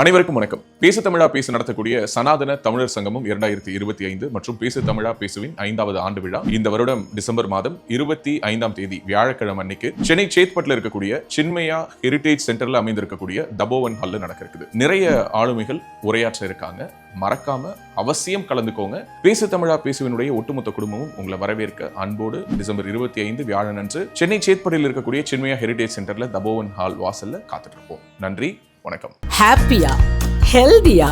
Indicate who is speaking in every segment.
Speaker 1: அனைவருக்கும் வணக்கம். பேசு தமிழா பேசு நடத்தக்கூடிய சனாதன தமிழர் சங்கமம் இரண்டாயிரத்தி இருபத்தி ஐந்து மற்றும் பேசு தமிழா பேசுவின் ஐந்தாவது ஆண்டு விழா. இந்த வருடம் டிசம்பர் மாதம் இருபத்தி ஐந்தாம் தேதி வியாழக்கிழமை அன்னைக்கு சென்னை சேத்பட்டில் இருக்கக்கூடிய சின்மயா ஹெரிடேஜ் சென்டர்ல அமைந்திருக்கக்கூடிய தபோவன் ஹால்ல நடக்க இருக்குது நிறைய ஆளுமைகள் உரையாற்ற இருக்காங்க. மறக்காம அவசியம் கலந்துக்கோங்க. பேசு தமிழா பேசுவினுடைய ஒட்டுமொத்த குடும்பமும் உங்களை வரவேற்க அன்போடு டிசம்பர் இருபத்தி ஐந்து வியாழன் அன்று சென்னை சேத்பட்டில் இருக்கக்கூடிய சின்மயா ஹெரிடேஜ் சென்டர்ல தபோவன் ஹால் வாசல்ல காத்துட்டு இருப்போம். நன்றி. வணக்கம்.
Speaker 2: ஹாப்பியா ஹெல்தியா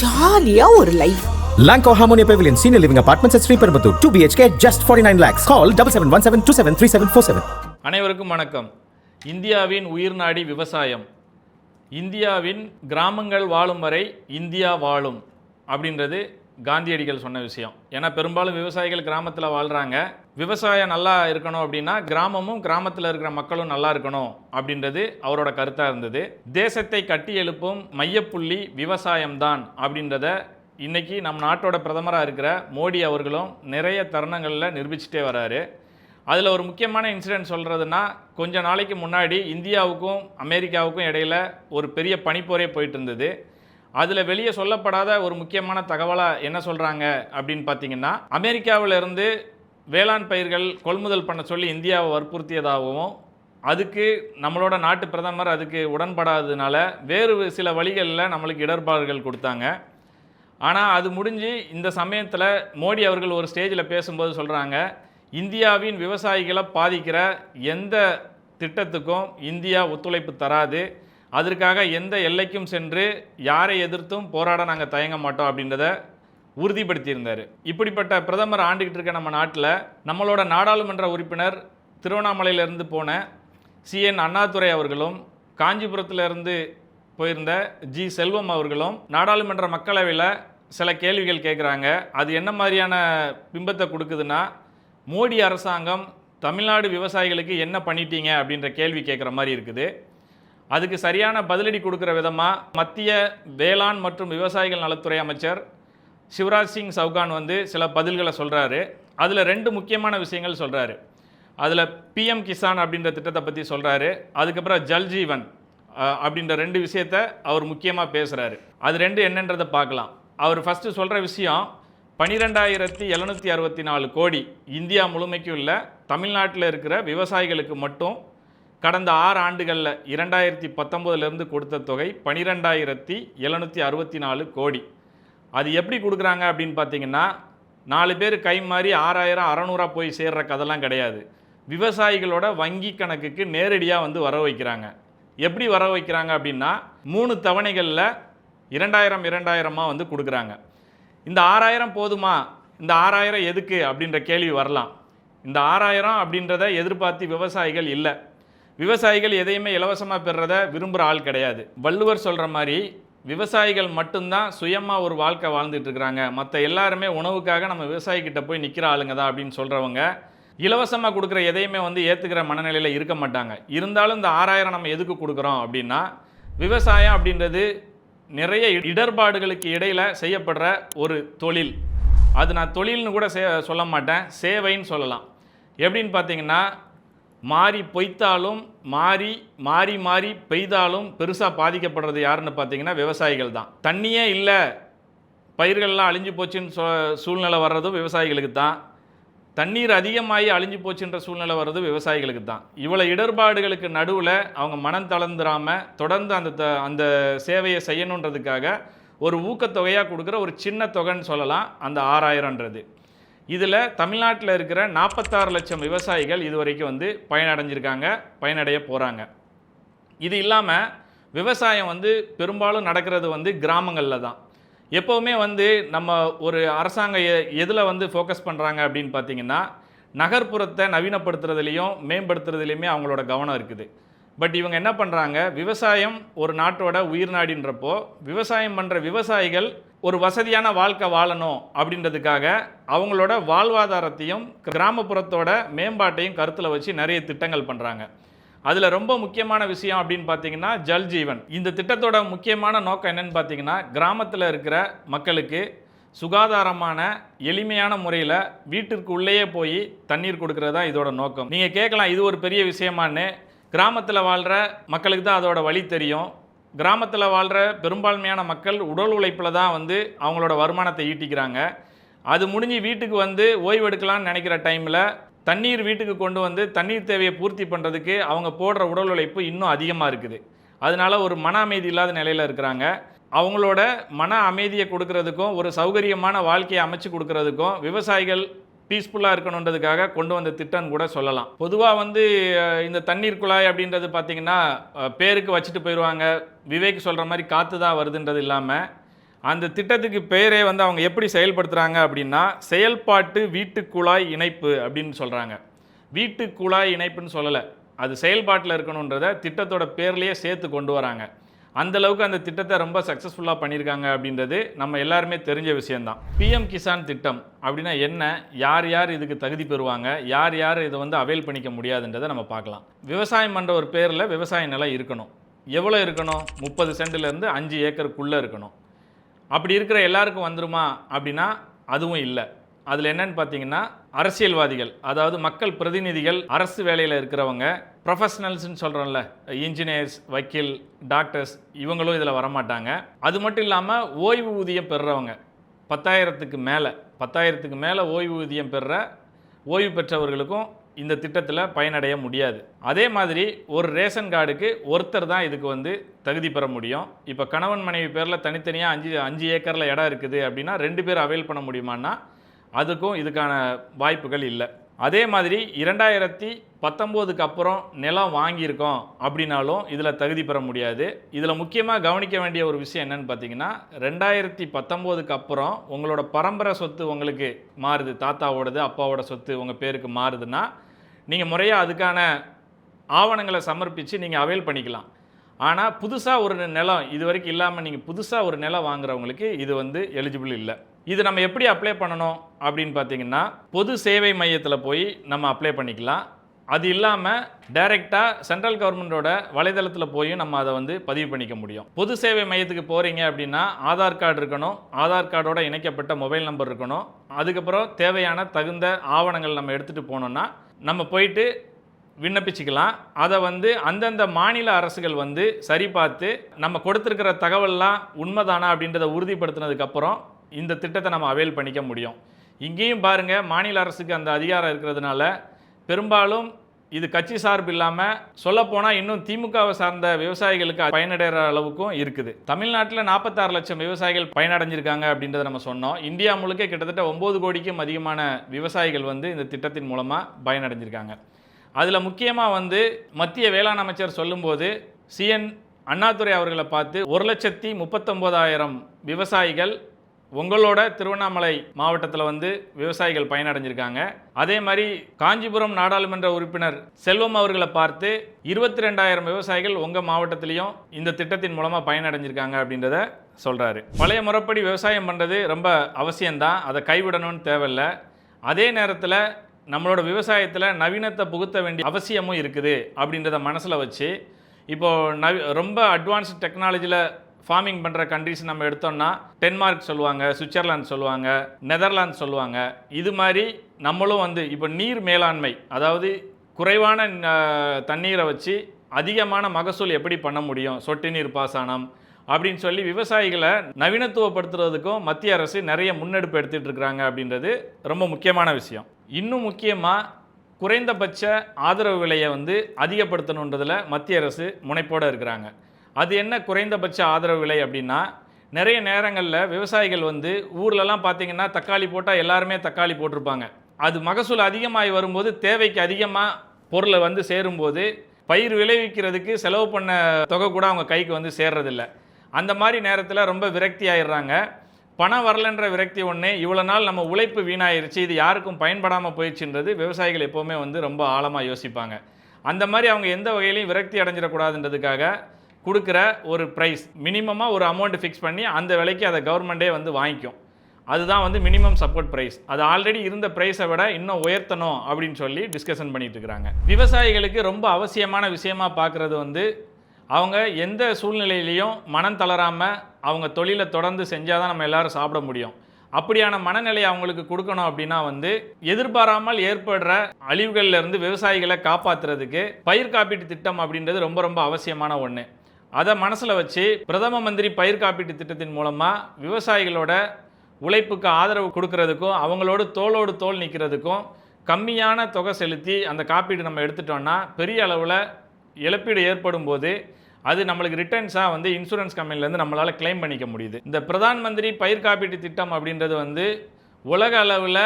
Speaker 2: ஜாலியா ஒரு life
Speaker 3: Lanco Harmonia Pavilion Senior Living Apartments at Sri Perambatoor 2 BHK just 49 lakhs. Call 7717273747.
Speaker 4: அனைவருக்கும் வணக்கம். இந்தியாவின் உயிர்நாடி விவசாயம். இந்தியாவின் கிராமங்கள் வாழும் வரை இந்தியா வாழும் அப்படின்றது காந்தியடிகள் சொன்ன விஷயம். ஏன்னா பெரும்பாலும் விவசாயிகள் கிராமத்தில் வாழ்கிறாங்க விவசாயம் நல்லா இருக்கணும் அப்படின்னா கிராமமும் கிராமத்தில் இருக்கிற மக்களும் நல்லா இருக்கணும் அப்படின்றது அவரோட கருத்தாக இருந்தது. தேசத்தை கட்டி எழுப்பும் மையப்புள்ளி விவசாயம்தான் அப்படின்றத இன்றைக்கி நம் நாட்டோட பிரதமராக இருக்கிற மோடி அவர்களும் நிறைய தருணங்களில் நிரூபிச்சிட்டே வராரு. அதில் ஒரு முக்கியமான இன்சிடென்ட் சொல்கிறதுனா கொஞ்ச நாளைக்கு முன்னாடி இந்தியாவுக்கும் அமெரிக்காவுக்கும் இடையில ஒரு பெரிய பனிப்போரே போயிட்டு இருந்தது. அதில் வெளியே சொல்லப்படாத ஒரு முக்கியமான தகவலாக என்ன சொல்கிறாங்க அப்படின்னு பார்த்தீங்கன்னா அமெரிக்காவிலிருந்து வேளாண் பயிர்கள் கொள்முதல் பண்ண சொல்லி இந்தியாவை வற்புறுத்தியதாகவும் அதுக்கு நம்மளோட நாட்டு பிரதமர் அதுக்கு உடன்படாததுனால வேறு சில வழிகளில் நம்மளுக்கு இடர்பாடுகள் கொடுத்தாங்க. ஆனால் அது முடிஞ்சு இந்த சமயத்தில் மோடி அவர்கள் ஒரு ஸ்டேஜில் பேசும்போது சொல்கிறாங்க இந்தியாவின் விவசாயிகளை பாதிக்கிற எந்த திட்டத்துக்கும் இந்தியா ஒத்துழைப்பு தராது. அதற்காக எந்த எல்லைக்கும் சென்று யாரை எதிர்த்தும் போராட நாங்கள் தயங்க மாட்டோம் அப்படின்றத உறுதிப்படுத்தியிருந்தார். இப்படிப்பட்ட பிரதமர் ஆண்டுகிட்டு இருக்க நம்ம நாட்டில் நம்மளோட நாடாளுமன்ற உறுப்பினர் திருவண்ணாமலையிலிருந்து போன சிஎன் அண்ணாதுரை அவர்களும் காஞ்சிபுரத்திலிருந்து போயிருந்த ஜி. செல்வம் அவர்களும் நாடாளுமன்ற மக்களவையில் சில கேள்விகள் கேட்குறாங்க அது என்ன மாதிரியான பிம்பத்தை கொடுக்குதுன்னா மோடி அரசாங்கம் தமிழ்நாடு விவசாயிகளுக்கு என்ன பண்ணிட்டீங்க அப்படின்ற கேள்வி கேட்குற மாதிரி இருக்குது. அதுக்கு சரியான பதிலடி கொடுக்குற விதமாக மத்திய வேளாண் மற்றும் விவசாயிகள் நலத்துறை அமைச்சர் சிவராஜ் சிங் சவுகான் வந்து சில பதில்களை சொல்கிறாரு அதில் ரெண்டு முக்கியமான விஷயங்கள் சொல்கிறாரு அதில் பிஎம் கிசான் அப்படின்ற திட்டத்தை பற்றி சொல்கிறாரு அதுக்கப்புறம் ஜல்ஜீவன் அப்படின்ற ரெண்டு விஷயத்த அவர் முக்கியமாக பேசுகிறாரு அது ரெண்டு என்னன்றதை பார்க்கலாம். அவர் ஃபஸ்ட்டு சொல்கிற விஷயம் பனிரெண்டாயிரத்தி எழுநூற்றி அறுபத்தி நாலு கோடி இந்தியா முழுமைக்கும் உள்ள தமிழ்நாட்டில் இருக்கிற விவசாயிகளுக்கு மட்டும் கடந்த ஆறு ஆண்டுகளில் இரண்டாயிரத்தி பத்தொம்போதுலேருந்து கொடுத்த தொகை பனிரெண்டாயிரத்தி எழுநூற்றி அறுபத்தி நாலு கோடி. அது எப்படி கொடுக்குறாங்க அப்படின்னு பார்த்தீங்கன்னா நாலு பேர் கை மாறி ஆறாயிரம் அறநூறா போய் சேர்ற கதெல்லாம் கிடையாது. விவசாயிகளோட வங்கி கணக்குக்கு நேரடியாக வந்து வர வைக்கிறாங்க. எப்படி வர வைக்கிறாங்க அப்படின்னா மூணு தவணைகளில் இரண்டாயிரம் இரண்டாயிரமாக வந்து கொடுக்குறாங்க. இந்த ஆறாயிரம் போதுமா? இந்த ஆறாயிரம் எதுக்கு? அப்படின்ற கேள்வி வரலாம். இந்த ஆறாயிரம் அப்படின்றத எதிர்பார்த்து விவசாயிகள் இல்லை. விவசாயிகள் எதையுமே இலவசமாக பெறுறத விரும்புகிற ஆள் கிடையாது. வள்ளுவர் சொல்கிற மாதிரி விவசாயிகள் மட்டும்தான் சுயமாக ஒரு வாழ்க்கை வாழ்ந்துட்டு இருக்கிறாங்க. மற்ற எல்லாருமே உணவுக்காக நம்ம விவசாயிக்கிட்ட போய் நிற்கிற ஆளுங்க தான் அப்படின்னு சொல்கிறவங்க இலவசமாக கொடுக்குற எதையுமே வந்து ஏற்றுக்கிற மனநிலையில் இருக்க மாட்டாங்க. இருந்தாலும் இந்த ஆறாயிரம் நம்ம எதுக்கு கொடுக்குறோம் அப்படின்னா விவசாயம் அப்படின்றது நிறைய இடர்பாடுகளுக்கு இடையில் செய்யப்படுற ஒரு தொழில். அது நான் தொழில்னு கூட சே சொல்ல மாட்டேன். சேவைன்னு சொல்லலாம். எப்படின்னு பார்த்தீங்கன்னா மாறி பொய்த்தாலும் மாறி மாறி மாறி பெய்தாலும் பெருசாக பாதிக்கப்படுறது யாருன்னு பார்த்தீங்கன்னா விவசாயிகள் தான். தண்ணியே இல்லை. பயிர்கள்லாம் அழிஞ்சு போச்சுன்னு சொ சூழ்நிலை வர்றதும் விவசாயிகளுக்கு தான். தண்ணீர் அதிகமாகி அழிஞ்சு போச்சுன்ற சூழ்நிலை வர்றது விவசாயிகளுக்கு தான். இவ்வளோ இடர்பாடுகளுக்கு நடுவில் அவங்க மனம் தளர்ந்துராமல் தொடர்ந்து அந்த த அந்த சேவையை செய்யணுன்றதுக்காக ஒரு ஊக்கத்தொகையாக கொடுக்குற ஒரு சின்ன தொகைன்னு சொல்லலாம். அந்த ஆறாயிரம்ன்றது. இதில் தமிழ்நாட்டில் இருக்கிற நாற்பத்தாறு லட்சம் விவசாயிகள் இது வரைக்கும் வந்து பயனடைஞ்சிருக்காங்க பயனடைய போகிறாங்க இது இல்லாமல் விவசாயம் வந்து பெரும்பாலும் நடக்கிறது வந்து கிராமங்களில் தான். எப்போவுமே வந்து நம்ம ஒரு அரசாங்கம் எதில் வந்து ஃபோக்கஸ் பண்ணுறாங்க அப்படின்னு பார்த்தீங்கன்னா நகர்ப்புறத்தை நவீனப்படுத்துறதுலையும் மேம்படுத்துறதுலையுமே அவங்களோட கவனம் இருக்குது. பட் இவங்க என்ன பண்ணுறாங்க விவசாயம் ஒரு நாட்டோட உயிர்நாடின்றப்போ விவசாயம் பண்ணுற விவசாயிகள் ஒரு வசதியான வாழ்க்கை வாழணும் அப்படின்றதுக்காக அவங்களோட வாழ்வாதாரத்தையும் கிராமப்புறத்தோட மேம்பாட்டையும் கருத்தில் வச்சு நிறைய திட்டங்கள் பண்ணுறாங்க அதில் ரொம்ப முக்கியமான விஷயம் அப்படின்னு பார்த்தீங்கன்னா ஜல் ஜீவன். இந்த திட்டத்தோட முக்கியமான நோக்கம் என்னென்னு பார்த்தீங்கன்னா கிராமத்தில் இருக்கிற மக்களுக்கு சுகாதாரமான எளிமையான முறையில் வீட்டிற்கு உள்ளேயே போய் தண்ணீர் கொடுக்கறது தான் இதோட நோக்கம். நீங்கள் கேட்கலாம் இது ஒரு பெரிய விஷயமான்னு. கிராமத்தில் வாழ்கிற மக்களுக்கு தான் அதோட வழி தெரியும். கிராமத்தில் வாழ்கிற பெரும்பான்மையான மக்கள் உடல் உழைப்பில் தான் வந்து அவங்களோட வருமானத்தை ஈட்டிக்கிறாங்க. அது முடிஞ்சு வீட்டுக்கு வந்து ஓய்வு எடுக்கலாம்னு நினைக்கிற டைமில் தண்ணீர் வீட்டுக்கு கொண்டு வந்து தண்ணீர் தேவையை பூர்த்தி பண்ணுறதுக்கு அவங்க போடுற உடல் உழைப்பு இன்னும் அதிகமாக இருக்குது. அதனால ஒரு மன அமைதி இல்லாத நிலையில் இருக்கிறாங்க. அவங்களோட மன அமைதியை கொடுக்கறதுக்கும் ஒரு சௌகரியமான வாழ்க்கையை அமைச்சு கொடுக்கறதுக்கும் விவசாயிகள் பீஸ்ஃபுல்லாக இருக்கணுன்றதுக்காக கொண்டு வந்த திட்டம் கூட சொல்லலாம். பொதுவாக வந்து இந்த தண்ணீர் குழாய் அப்படின்றது பார்த்திங்கன்னா பேருக்கு வச்சுட்டு போயிடுவாங்க விவேக் சொல்கிற மாதிரி காற்று தான் வருதுன்றது இல்லாமல் அந்த திட்டத்துக்கு பெயரே வந்து அவங்க எப்படி செயல்படுத்துகிறாங்க அப்படின்னா செயல்பாட்டு வீட்டு குழாய் இணைப்பு அப்படின்னு சொல்கிறாங்க வீட்டு குழாய் இணைப்புன்னு சொல்லலை. அது செயல்பாட்டில் இருக்கணுன்றத திட்டத்தோட பேர்லேயே சேர்த்து கொண்டு வராங்க. அந்தளவுக்கு அந்த திட்டத்தை ரொம்ப சக்ஸஸ்ஃபுல்லாக பண்ணியிருக்காங்க அப்படின்றது நம்ம எல்லாருமே தெரிஞ்ச விஷயந்தான் பிஎம் கிசான் திட்டம் அப்படின்னா என்ன? யார் யார் இதுக்கு தகுதி பெறுவாங்க? யார் யார் இதை வந்து அவைல் பண்ணிக்க முடியாதுன்றதை நம்ம பார்க்கலாம். விவசாயம் பண்ணுற ஒரு பேரில் விவசாய நிலம் இருக்கணும். எவ்வளோ இருக்கணும்? முப்பது சென்ட்லேருந்து அஞ்சு ஏக்கருக்குள்ளே இருக்கணும். அப்படி இருக்கிற எல்லாருக்கும் வந்துருமா அப்படின்னா அதுவும் இல்லை. அதில் என்னன்னு பார்த்தீங்கன்னா அரசியல்வாதிகள் அதாவது மக்கள் பிரதிநிதிகள் அரசு வேலையில் இருக்கிறவங்க ப்ரொஃபஷனல்ஸ்னு சொல்கிறோம்ல இன்ஜினியர்ஸ் வக்கீல் டாக்டர்ஸ் இவங்களும் இதில் வரமாட்டாங்க. அது மட்டும் இல்லாமல் ஓய்வு ஊதியம் பெறுறவங்க பத்தாயிரத்துக்கு மேலே பத்தாயிரத்துக்கு மேலே ஓய்வு ஊதியம் பெறுற ஓய்வு பெற்றவர்களுக்கும் இந்த திட்டத்தில் பயனடைய முடியாது. அதே மாதிரி ஒரு ரேஷன் கார்டுக்கு ஒருத்தர் தான் இதுக்கு வந்து தகுதி பெற முடியும். இப்போ கணவன் மனைவி பேரில் தனித்தனியாக அஞ்சு அஞ்சு ஏக்கரில் இடம் இருக்குது அப்படின்னா ரெண்டு பேர் அவைல் பண்ண முடியுமான்னா அதுக்கும் இதுக்கான வாய்ப்புகள் இல்லை. அதே மாதிரி இரண்டாயிரத்தி பத்தொம்போதுக்கு அப்புறம் நிலம் வாங்கியிருக்கோம் அப்படின்னாலும் இதில் தகுதி பெற முடியாது. இதில் முக்கியமாக கவனிக்க வேண்டிய ஒரு விஷயம் என்னன்னு பார்த்தீங்கன்னா ரெண்டாயிரத்தி பத்தொம்போதுக்கு அப்புறம் உங்களோட பரம்பரை சொத்து உங்களுக்கு மாறுது. தாத்தாவோடது அப்பாவோட சொத்து உங்கள் பேருக்கு மாறுதுன்னா நீங்கள் முறையாக அதுக்கான ஆவணங்களை சமர்ப்பித்து நீங்கள் அவைல் பண்ணிக்கலாம். ஆனால் புதுசாக ஒரு நிலம் இது வரைக்கும் இல்லாமல் நீங்கள் புதுசாக ஒரு நிலம் வாங்குறவங்களுக்கு இது வந்து எலிஜிபிள் இல்லை. இது நம்ம எப்படி அப்ளை பண்ணணும் அப்படின்னு பார்த்தீங்கன்னா பொது சேவை மையத்தில் போய் நம்ம அப்ளை பண்ணிக்கலாம். அது இல்லாமல் டைரெக்டாக சென்ட்ரல் கவர்மெண்ட்டோட வலைதளத்தில் போய் நம்ம அதை வந்து பதிவு பண்ணிக்க முடியும். பொது சேவை மையத்துக்கு போகிறீங்க அப்படின்னா ஆதார் கார்டு இருக்கணும். ஆதார் கார்டோட இணைக்கப்பட்ட மொபைல் நம்பர் இருக்கணும். அதுக்கப்புறம் தேவையான தகுந்த ஆவணங்கள் நம்ம எடுத்துகிட்டு போனோம்னா நம்ம போயிட்டு விண்ணப்பிச்சுக்கலாம். அதை வந்து அந்தந்த மாநில அரசுகள் வந்து சரி பார்த்து நம்ம கொடுத்துருக்கிற தகவல்லாம் உண்மைதானா அப்படின்றத உறுதிப்படுத்தினதுக்கப்புறம் இந்த திட்டத்தை நம்ம அவைல் பண்ணிக்க முடியும். இங்கேயும் பாருங்கள் மாநில அரசுக்கு அந்த அதிகாரம் இருக்கிறதுனால பெரும்பாலும் இது கட்சி சார்பு இல்லாமல் சொல்லப்போனால் இன்னும் திமுகவை சார்ந்த விவசாயிகளுக்கு பயனடைகிற அளவுக்கும் இருக்குது. தமிழ்நாட்டில் நாற்பத்தாறு லட்சம் விவசாயிகள் பயனடைஞ்சிருக்காங்க அப்படின்றத நம்ம சொன்னோம். இந்தியா முழுக்க கிட்டத்தட்ட ஒம்பது கோடிக்கும் அதிகமான விவசாயிகள் வந்து இந்த திட்டத்தின் மூலமாக பயனடைஞ்சிருக்காங்க. அதில் முக்கியமாக வந்து மத்திய வேளாண் அமைச்சர் சொல்லும்போது சிஎன் அண்ணாதுரை அவர்களை பார்த்து ஒரு லட்சத்தி முப்பத்தொம்போதாயிரம் விவசாயிகள் உங்களோட திருவண்ணாமலை மாவட்டத்தில் வந்து விவசாயிகள் பயனடைஞ்சிருக்காங்க. அதே மாதிரி காஞ்சிபுரம் நாடாளுமன்ற உறுப்பினர் செல்வம் அவர்களை பார்த்து இருபத்தி ரெண்டாயிரம் விவசாயிகள் உங்கள் மாவட்டத்திலையும் இந்த திட்டத்தின் மூலமாக பயனடைஞ்சிருக்காங்க அப்படின்றத சொல்கிறாரு பழைய முறைப்படி விவசாயம் பண்ணுறது ரொம்ப அவசியம்தான். அதை கைவிடணும்னு தேவையில்லை. அதே நேரத்தில் நம்மளோட விவசாயத்தில் நவீனத்தை புகுத்த வேண்டிய அவசியமும் இருக்குது அப்படின்றத மனசில் வச்சு இப்போது நவி ரொம்ப அட்வான்ஸ்டு டெக்னாலஜியில் ஃபார்மிங் பண்ணுற கண்ட்ரிஸ் நம்ம எடுத்தோம்னா டென்மார்க் சொல்லுவாங்க சுவிட்சர்லாந்து சொல்லுவாங்க நெதர்லாந்து சொல்லுவாங்க. இது மாதிரி நம்மளும் வந்து இப்போ நீர் மேலாண்மை அதாவது குறைவான தண்ணீரை வச்சு அதிகமான மகசூல் எப்படி பண்ண முடியும்? சொட்டு நீர் பாசனம் அப்படின்னு சொல்லி விவசாயிகளை நவீனத்துவப்படுத்துறதுக்கும் மத்திய அரசு நிறைய முன்னெடுப்பு எடுத்துகிட்டு இருக்கிறாங்க அப்படின்றது ரொம்ப முக்கியமான விஷயம். இன்னும் முக்கியமாக குறைந்தபட்ச ஆதரவு விலையை வந்து அதிகப்படுத்தணுன்றதில் மத்திய அரசு முனைப்போடு இருக்கிறாங்க. அது என்ன குறைந்தபட்ச ஆதரவு விலை அப்படின்னா நிறைய நேரங்களில் விவசாயிகள் வந்து ஊர்லலாம் பார்த்தீங்கன்னா தக்காளி போட்டால் எல்லாருமே தக்காளி போட்டிருப்பாங்க. அது மகசூல் அதிகமாகி வரும்போது தேவைக்கு அதிகமாக பொருளை வந்து சேரும்போது பயிர் விளைவிக்கிறதுக்கு செலவு பண்ண தொகை கூட அவங்க கைக்கு வந்து சேர்றதில்ல. அந்த மாதிரி நேரத்தில் ரொம்ப விரக்தி ஆயிடுறாங்க பணம் வரலன்ற விரக்தி ஒன்று இவ்வளோ நாள் நம்ம உழைப்பு வீணாயிருச்சு இது யாருக்கும் பயன்படாமல் போயிடுச்சுன்றது விவசாயிகள் எப்போவுமே வந்து ரொம்ப ஆழமாக யோசிப்பாங்க. அந்த மாதிரி அவங்க எந்த வகையிலையும் விரக்தி அடைஞ்சிடக்கூடாதுன்றதுக்காக கொடுக்குற ஒரு ப்ரைஸ் மினிமமாக ஒரு அமௌண்ட்டு ஃபிக்ஸ் பண்ணி அந்த விலைக்கு அதை கவர்மெண்ட்டே வந்து வாங்கிக்கும். அதுதான் வந்து மினிமம் சப்போர்ட் ப்ரைஸ் அது ஆல்ரெடி இருந்த ப்ரைஸை விட இன்னும் உயர்த்தணும் அப்படின்னு சொல்லி டிஸ்கஷன் பண்ணிட்டு இருக்கிறாங்க. விவசாயிகளுக்கு ரொம்ப அவசியமான விஷயமா பார்க்குறது வந்து அவங்க எந்த சூழ்நிலையிலையும் மனம் தளராமல் அவங்க தொழிலை தொடர்ந்து செஞ்சால் தான் நம்ம எல்லாரும் சாப்பிட முடியும். அப்படியான மனநிலை அவங்களுக்கு கொடுக்கணும் அப்படின்னா வந்து எதிர்பாராமல் ஏற்படுற அழிவுகள்லேருந்து விவசாயிகளை காப்பாற்றுறதுக்கு பயிர் காப்பீட்டு திட்டம் அப்படின்றது ரொம்ப ரொம்ப அவசியமான ஒன்று அதை மனசில் வச்சு பிரதம மந்திரி பயிர் காப்பீட்டு திட்டத்தின் மூலமாக விவசாயிகளோட உழைப்புக்கு ஆதரவு கொடுக்கறதுக்கும் அவங்களோட தோளோடு தோல் நிற்கிறதுக்கும் கம்மியான தொகை செலுத்தி அந்த காப்பீடு நம்ம எடுத்துட்டோம்னா பெரிய அளவில் இழப்பீடு ஏற்படும் போது அது நம்மளுக்கு ரிட்டர்ன்ஸாக வந்து இன்சூரன்ஸ் கம்பெனிலேருந்து நம்மளால் கிளைம் பண்ணிக்க முடியுது. இந்த பிரதான் மந்திரி பயிர் காப்பீட்டு திட்டம் அப்படின்றது வந்து உலக அளவில்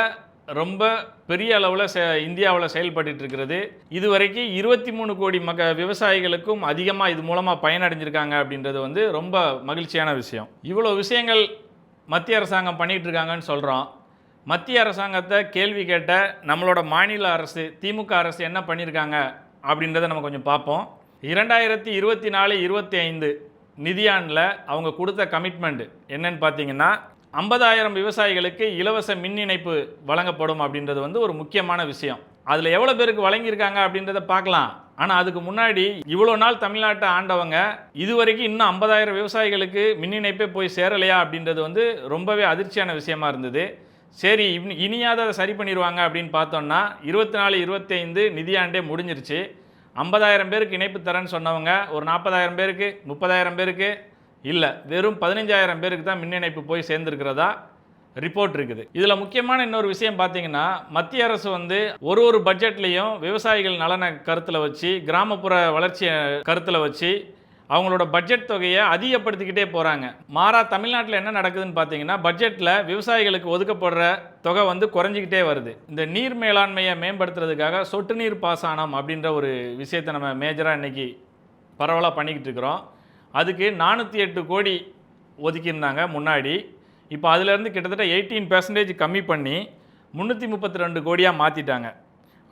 Speaker 4: ரொம்ப பெரிய அளவில் செ இந்தியாவில் செயல்பட்டுட்டு இருக்கிறது. இது வரைக்கும் இருபத்தி மூணு கோடி மக விவசாயிகளுக்கும் அதிகமாக இது மூலமாக பயனடைஞ்சிருக்காங்க அப்படின்றது வந்து ரொம்ப மகிழ்ச்சியான விஷயம். இவ்வளோ விஷயங்கள் மத்திய அரசாங்கம் பண்ணிகிட்ருக்காங்கன்னு சொல்கிறோம் மத்திய அரசாங்கத்தை கேள்வி கேட்ட நம்மளோட மாநில அரசு திமுக அரசு என்ன பண்ணியிருக்காங்க அப்படின்றத நம்ம கொஞ்சம் பார்ப்போம். இரண்டாயிரத்தி இருபத்தி நாலு இருபத்தி ஐந்து நிதியாண்டில் அவங்க கொடுத்த கமிட்மெண்ட் என்னன்னு பார்த்தீங்கன்னா ஐம்பதாயிரம் விவசாயிகளுக்கு இலவச மின் இணைப்பு வழங்கப்படும் அப்படின்றது வந்து ஒரு முக்கியமான விஷயம். அதில் எவ்வளோ பேருக்கு வழங்கியிருக்காங்க அப்படின்றத பார்க்கலாம். ஆனால் அதுக்கு முன்னாடி இவ்வளோ நாள் தமிழ்நாட்டை ஆண்டவங்க இதுவரைக்கும் இன்னும் ஐம்பதாயிரம் விவசாயிகளுக்கு மின் இணைப்பே போய் சேரலையா அப்படின்றது வந்து ரொம்பவே அதிர்ச்சியான விஷயமா இருந்தது. சரி இனியாவது அதை சரி பண்ணிடுவாங்க அப்படின்னு பார்த்தோம்னா இருபத்தி நாலு இருபத்தைந்து நிதியாண்டே முடிஞ்சிருச்சு. ஐம்பதாயிரம் பேருக்கு இணைப்பு தரேன்னு சொன்னவங்க ஒரு நாற்பதாயிரம் பேருக்கு முப்பதாயிரம் பேருக்கு இல்லை வெறும் பதினஞ்சாயிரம் பேருக்கு தான் மின் இணைப்பு போய் சேர்ந்துருக்கிறதா ரிப்போர்ட் இருக்குது. இதில் முக்கியமான இன்னொரு விஷயம் பார்த்தீங்கன்னா மத்திய அரசு வந்து ஒரு ஒரு பட்ஜெட்லேயும் விவசாயிகள் நலனை கருத்தில் வச்சு கிராமப்புற வளர்ச்சியை கருத்தில் வச்சு அவங்களோட பட்ஜெட் தொகையை அதிகப்படுத்திக்கிட்டே போகிறாங்க மாறா தமிழ்நாட்டில் என்ன நடக்குதுன்னு பார்த்தீங்கன்னா பட்ஜெட்டில் விவசாயிகளுக்கு ஒதுக்கப்படுற தொகை வந்து குறைஞ்சிக்கிட்டே வருது. இந்த நீர் மேலாண்மையை மேம்படுத்துறதுக்காக சொட்டு நீர் பாசனம் அப்படின்ற ஒரு விஷயத்தை நம்ம மேஜராக இன்றைக்கி பரவலாக பண்ணிக்கிட்டு இருக்கிறோம். அதுக்கு நானூற்றி எட்டு கோடி ஒதுக்கியிருந்தாங்க முன்னாடி. இப்போ அதுலேருந்து கிட்டத்தட்ட எயிட்டீன் பெர்சன்டேஜ் கம்மி பண்ணி முந்நூற்றி முப்பத்தி ரெண்டு கோடியாக மாற்றிட்டாங்க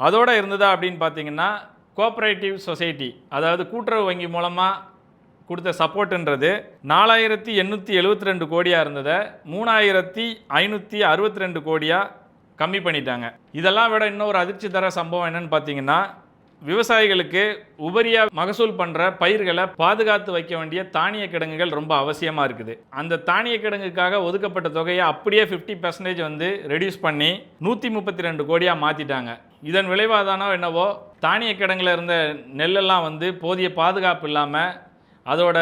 Speaker 4: அதோடு இருந்ததா அப்படின்னு பார்த்தீங்கன்னா கோஆப்ரேட்டிவ் சொசைட்டி அதாவது கூட்டுறவு வங்கி மூலமாக கொடுத்த சப்போர்ட்டுன்றது நாலாயிரத்தி எண்ணூற்றி எழுபத்தி ரெண்டு கோடியாக இருந்ததை மூணாயிரத்தி ஐநூற்றி அறுபத்தி ரெண்டு கோடியாக கம்மி பண்ணிட்டாங்க. இதெல்லாம் விட இன்னொரு அதிர்ச்சி தர சம்பவம் என்னென்னு பார்த்தீங்கன்னா விவசாயிகளுக்கு உபரியாக மகசூல் பண்ணுற பயிர்களை பாதுகாத்து வைக்க வேண்டிய தானிய கிடங்குகள் ரொம்ப அவசியமாக இருக்குது. அந்த தானிய கிடங்குக்காக ஒதுக்கப்பட்ட தொகையை அப்படியே ஃபிஃப்டி பர்சன்டேஜ் வந்து ரெடியூஸ் பண்ணி நூற்றி முப்பத்தி ரெண்டு கோடியாக மாற்றிட்டாங்க இதன் விளைவாக தானோ என்னவோ தானிய கிடங்கில் இருந்த நெல்லெல்லாம் வந்து போதிய பாதுகாப்பு இல்லாமல் அதோட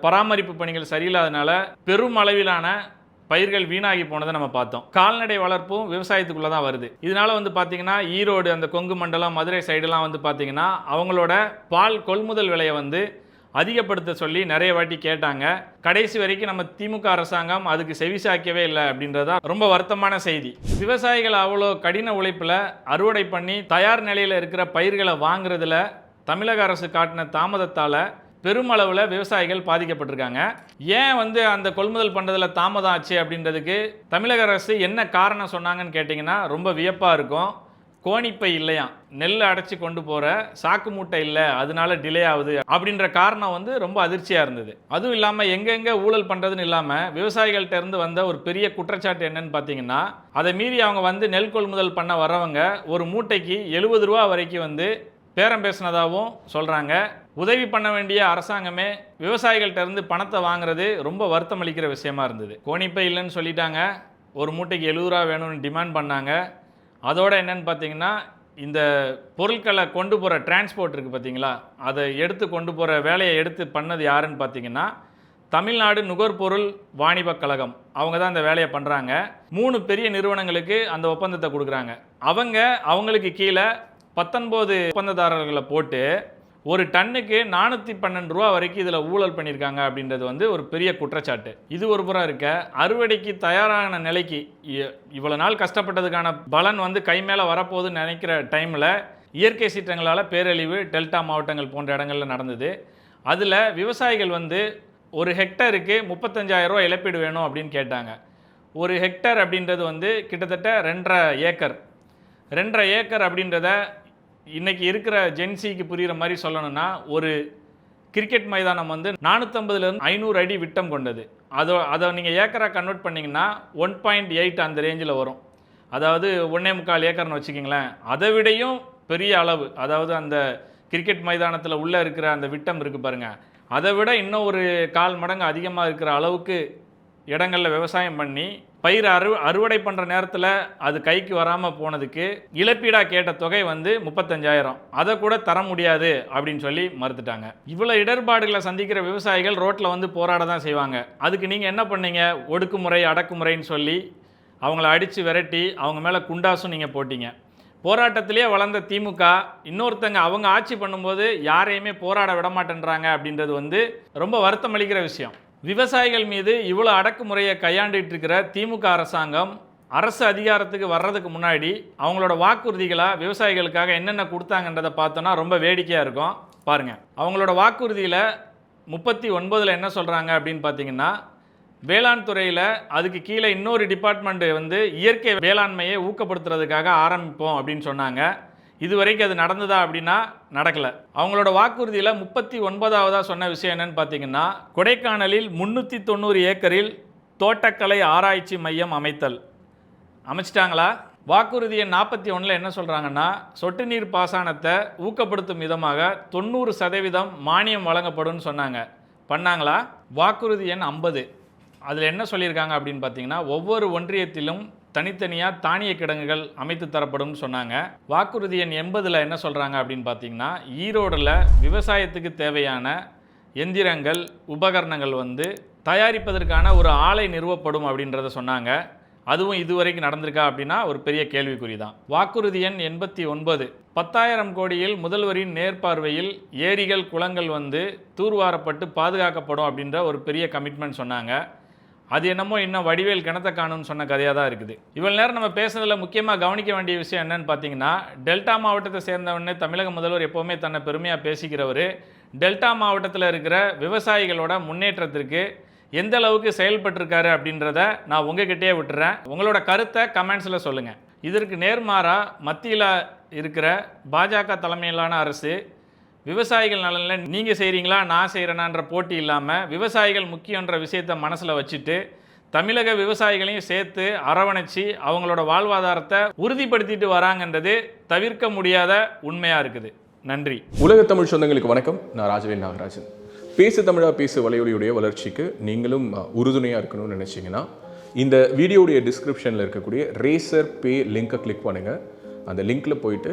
Speaker 4: பராமரிப்பு பணிகள் சரியில்லாதனால பெரும் அளவிலான பயிர்கள் வீணாகி போனதை நம்ம பார்த்தோம். கால்நடை வளர்ப்பும் விவசாயத்துக்குள்ளே தான் வருது. இதனால வந்து பார்த்தீங்கன்னா ஈரோடு அந்த கொங்கு மண்டலம் மதுரை சைடெல்லாம் வந்து பார்த்தீங்கன்னா அவங்களோட பால் கொள்முதல் விலையை வந்து அதிகப்படுத்த சொல்லி நிறைய வாட்டி கேட்டாங்க. கடைசி வரைக்கும் நம்ம திமுக அரசாங்கம் அதுக்கு செவிசாக்கவே இல்லை அப்படின்றதா ரொம்ப வருத்தமான செய்தி. விவசாயிகள் அவ்வளோ கடின உழைப்பில் அறுவடை பண்ணி தயார் நிலையில் இருக்கிற பயிர்களை வாங்குறதுல தமிழக அரசு காட்டின தாமதத்தால் பெருமளவில் விவசாயிகள் பாதிக்கப்பட்டிருக்காங்க. ஏன் வந்து அந்த கொள்முதல் பண்ணுறதுல தாமதம் ஆச்சு அப்படின்றதுக்கு தமிழக அரசு என்ன காரணம் சொன்னாங்கன்னு கேட்டிங்கன்னா ரொம்ப வியப்பாக இருக்கும். கோணிப்பை இல்லையாம். நெல் அடைச்சி கொண்டு போகிற சாக்கு மூட்டை இல்லை அதனால டிலே ஆகுது அப்படின்ற காரணம் வந்து ரொம்ப அதிர்ச்சியாக இருந்தது. அதுவும் இல்லாமல் எங்கெங்கே ஊழல் பண்ணுறதுன்னு இல்லாமல் விவசாயிகள்கிட்ட இருந்து வந்த ஒரு பெரிய குற்றச்சாட்டு என்னன்னு பார்த்தீங்கன்னா அதை மீறி அவங்க வந்து நெல் கொள்முதல் பண்ண வரவங்க ஒரு மூட்டைக்கு எழுபது ரூபா வரைக்கும் வந்து பேரம் பேசினதாகவும் சொல்கிறாங்க உதவி பண்ண வேண்டிய அரசாங்கமே விவசாயிகள்கிட்ட இருந்து பணத்தை வாங்குறது ரொம்ப வருத்தம் அளிக்கிற விஷயமா இருந்தது. கோணிப்பை இல்லைன்னு சொல்லிட்டாங்க. ஒரு மூட்டைக்கு எழுபது ரூபா வேணும்னு டிமாண்ட் பண்ணாங்க. அதோட என்னன்னு பார்த்தீங்கன்னா இந்த பொருட்களை கொண்டு போகிற டிரான்ஸ்போர்ட் இருக்குது பார்த்தீங்களா அதை எடுத்து கொண்டு போகிற வேலையை எடுத்து பண்ணது யாருன்னு பார்த்தீங்கன்னா தமிழ்நாடு நுகர்பொருள் வாணிபக் கழகம். அவங்க தான் இந்த வேலையை பண்ணுறாங்க மூணு பெரிய நிறுவனங்களுக்கு அந்த ஒப்பந்தத்தை கொடுக்குறாங்க. அவங்க அவங்களுக்கு கீழே பத்தொன்பது ஒப்பந்ததாரர்களை போட்டு ஒரு டன்னுக்கு நானூற்றி பன்னெண்டு ரூபா வரைக்கும் இதில் ஊழல் பண்ணியிருக்காங்க அப்படின்றது வந்து ஒரு பெரிய குற்றச்சாட்டு. இது ஒரு புறம் இருக்க அறுவடைக்கு தயாரான நிலைக்கு இ- நாள் கஷ்டப்பட்டதுக்கான பலன் வந்து கை மேலே வரப்போகுதுன்னு நினைக்கிற டைமில் இயற்கை சீற்றங்களால் பேரழிவு டெல்டா மாவட்டங்கள் போன்ற இடங்களில் நடந்தது. அதில் விவசாயிகள் வந்து ஒரு ஹெக்டருக்கு முப்பத்தஞ்சாயிரரூவா இழப்பீடு வேணும் அப்படின்னு கேட்டாங்க. ஒரு ஹெக்டர் அப்படின்றது வந்து கிட்டத்தட்ட ரெண்டரை ஏக்கர். ரெண்டரை ஏக்கர் அப்படின்றத இன்றைக்கி இருக்கிற ஜென்சிக்கு புரிகிற மாதிரி சொல்லணும்னா ஒரு கிரிக்கெட் மைதானம் வந்து நானூற்றம்பதுலேருந்து ஐநூறு அடி விட்டம் கொண்டது. அதை அதை நீங்கள் ஏக்கராக கன்வெர்ட் பண்ணிங்கன்னா ஒன் பாயிண்ட் எயிட் அந்த ரேஞ்சில் வரும். அதாவது ஒன்றே முக்கால் ஏக்கர்னு வச்சுக்கிங்களேன். அதை விடையும் பெரிய அளவு. அதாவது அந்த கிரிக்கெட் மைதானத்தில் உள்ளே இருக்கிற அந்த விட்டம் இருக்குது பாருங்கள் அதை விட இன்னும் ஒரு கால் மடங்கு அதிகமாக இருக்கிற அளவுக்கு இடங்களில் விவசாயம் பண்ணி பயிர் அறு அறுவடை பண்ணுற நேரத்தில் அது கைக்கு வராமல் போனதுக்கு இழப்பீடாக கேட்ட தொகை வந்து முப்பத்தஞ்சாயிரம். அதை கூட தர முடியாது அப்படின்னு சொல்லி மறுத்துட்டாங்க. இவ்வளோ இடர்பாடுகளை சந்திக்கிற விவசாயிகள் ரோட்டில் வந்து போராட தான் செய்வாங்க. அதுக்கு நீங்கள் என்ன பண்ணீங்க? ஒடுக்குமுறை அடக்குமுறைன்னு சொல்லி அவங்கள அடித்து விரட்டி அவங்க மேலே குண்டாசும் நீங்கள் போட்டீங்க. போராட்டத்திலே வளர்ந்த திமுக இன்னொருத்தங்க அவங்க ஆட்சி பண்ணும்போது யாரையுமே போராட விடமாட்டேன்றாங்க அப்படின்றது வந்து ரொம்ப வருத்தம் அளிக்கிற விஷயம். விவசாயிகள் மீது இவ்வளோ அடக்குமுறையை கையாண்டுட்டு இருக்கிற திமுக அரசாங்கம் அரசு அதிகாரத்துக்கு வர்றதுக்கு முன்னாடி அவங்களோட வாக்குறுதிகளாக விவசாயிகளுக்காக என்னென்ன கொடுத்தாங்கன்றதை பார்த்தோன்னா ரொம்ப வேடிக்கையாக இருக்கும். பாருங்கள் அவங்களோட வாக்குறுதியில் முப்பத்தி ஒன்பதில் என்ன சொல்கிறாங்க அப்படின்னு பார்த்தீங்கன்னா வேளாண் துறையில் அதுக்கு கீழே இன்னொரு டிபார்ட்மெண்ட்டு வந்து இயற்கை வேளாண்மையை ஊக்கப்படுத்துறதுக்காக ஆரம்பிப்போம் அப்படின்னு சொன்னாங்க. இது வரைக்கும் அது நடந்ததா அப்படின்னா நடக்கலை. அவங்களோட வாக்குறுதியில் முப்பத்தி ஒன்பதாவதாக சொன்ன விஷயம் என்னன்னு பார்த்தீங்கன்னா கொடைக்கானலில் முந்நூற்றி தொண்ணூறு ஏக்கரில் தோட்டக்கலை ஆராய்ச்சி மையம் அமைத்தல். அமைச்சிட்டாங்களா? வாக்குறுதி எண் நாற்பத்தி ஒன்றில் என்ன சொல்கிறாங்கன்னா சொட்டு நீர் பாசனத்தை ஊக்கப்படுத்தும் விதமாக தொண்ணூறு சதவீதம் மானியம் வழங்கப்படும்னு சொன்னாங்க. பண்ணாங்களா? வாக்குறுதி எண் ஐம்பது. அதில் என்ன சொல்லியிருக்காங்க அப்படின்னு பார்த்தீங்கன்னா ஒவ்வொரு ஒன்றியத்திலும் தனித்தனியாக தானிய கிடங்குகள் அமைத்து தரப்படும்னு சொன்னாங்க. வாக்குறுதி எண் எண்பதில் என்ன சொல்கிறாங்க அப்படின்னு பார்த்தீங்கன்னா ஈரோடில் விவசாயத்துக்கு தேவையான எந்திரங்கள் உபகரணங்கள் வந்து தயாரிப்பதற்கான ஒரு ஆலை நிறுவப்படும் அப்படின்றத சொன்னாங்க. அதுவும் இதுவரைக்கும் நடந்திருக்கா அப்படின்னா ஒரு பெரிய கேள்விக்குறி தான் வாக்குறுதி எண் எண்பத்தி ஒன்பது. பத்தாயிரம் கோடியில் முதல்வரின் நேர்பார்வையில் ஏரிகள் குளங்கள் வந்து தூர்வாரப்பட்டு பாதுகாக்கப்படும் அப்படின்ற ஒரு பெரிய கமிட்மெண்ட் சொன்னாங்க. அது என்னமோ இன்னும் வடிவேல் கிணத்த காணும்னு சொன்ன கதையாக தான் இருக்குது. இவ்வளோ நேரம் நம்ம பேசுனதில் முக்கியமாக கவனிக்க வேண்டிய விஷயம் என்னன்னு பார்த்தீங்கன்னா டெல்டா மாவட்டத்தை சேர்ந்தவன்னு தமிழக முதல்வர் எப்போவுமே தன்னை பெருமையாக பேசிக்கிறவர். டெல்டா மாவட்டத்தில் இருக்கிற விவசாயிகளோட முன்னேற்றத்திற்கு எந்த அளவுக்கு செயல்பட்டிருக்காரு அப்படின்றத நான் உங்ககிட்டயே விட்டுறேன். உங்களோட கருத்தை கமெண்ட்ஸில் சொல்லுங்கள் இதற்கு நேர்மாறாக மத்தியில் இருக்கிற பாஜக தலைமையிலான அரசு விவசாயிகள் நலனில் நீங்கள் செய்கிறீங்களா நான் செய்கிறேனான்ற போட்டி இல்லாமல் விவசாயிகள் முக்கியன்ற விஷயத்தை மனசில் வச்சுட்டு தமிழக விவசாயிகளையும் சேர்த்து அரவணைச்சி அவங்களோட வாழ்வாதாரத்தை உறுதிப்படுத்திட்டு வராங்கன்றது தவிர்க்க முடியாத உண்மையாக இருக்குது. நன்றி.
Speaker 1: உலக தமிழ் சொந்தங்களுக்கு வணக்கம். நான் ராஜவேல் நாகராஜன். பேசு தமிழா பேசு வலையொலியுடைய வளர்ச்சிக்கு நீங்களும் உறுதுணையாக இருக்கணும்னு நினச்சிங்கன்னா இந்த வீடியோடைய டிஸ்கிரிப்ஷனில் இருக்கக்கூடிய ரேசர் பே லிங்கை கிளிக் பண்ணுங்கள் அந்த லிங்க்கில் போயிட்டு